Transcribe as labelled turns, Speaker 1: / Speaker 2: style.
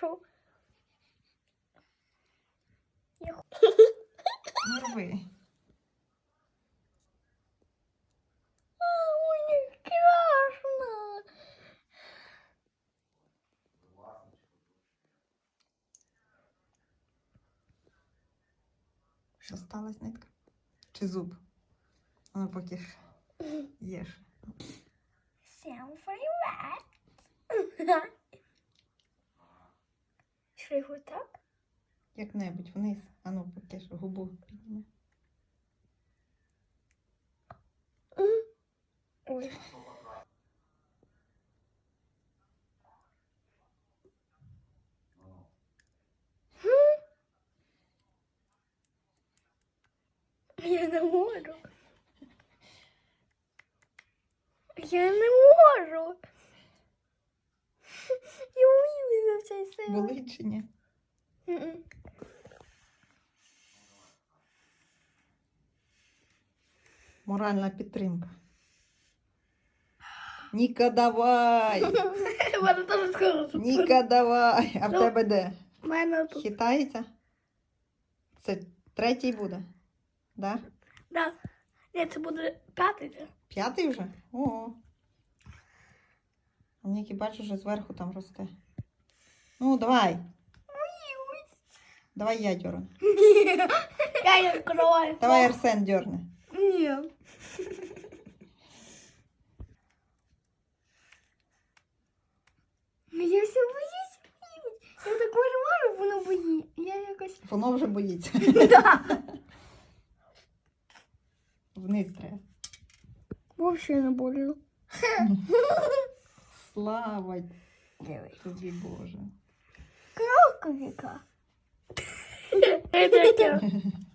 Speaker 1: хочу.
Speaker 2: Я... Ну.
Speaker 1: Що сталася нитка? Чи зуб? Ну поки ж єш.
Speaker 2: Всем привет! Його так?
Speaker 1: Як-небудь вниз. А ну поки губу підніми.
Speaker 2: Ой. Я не можу. Я не можу. Я боюся в цей сил.
Speaker 1: Болить чи ні?
Speaker 2: Мгм.
Speaker 1: Моральна підтримка. Ніка, давай!
Speaker 2: Мене теж скоро.
Speaker 1: Ніка, давай! А в
Speaker 2: Ну.
Speaker 1: тебе де?
Speaker 2: Мене тут.
Speaker 1: Хитається? Це третій буде? Да?
Speaker 2: Да. Ні, це буде п'ятий.
Speaker 1: П'ятий вже? О. Ніки, бачу, вже зверху там росте. Ну, давай. Давай я дерну.
Speaker 2: Я її відкриваю.
Speaker 1: Давай Арсен дерне.
Speaker 2: Ні. Я все боюсь. боюсь. Я так вириваю, воно бої. Я якось.
Speaker 1: Воно вже боїться. Вниз треба.
Speaker 2: Вовсе не болю.
Speaker 1: Слава
Speaker 2: Дивись.
Speaker 1: тобі, Боже.
Speaker 2: Kukuryka.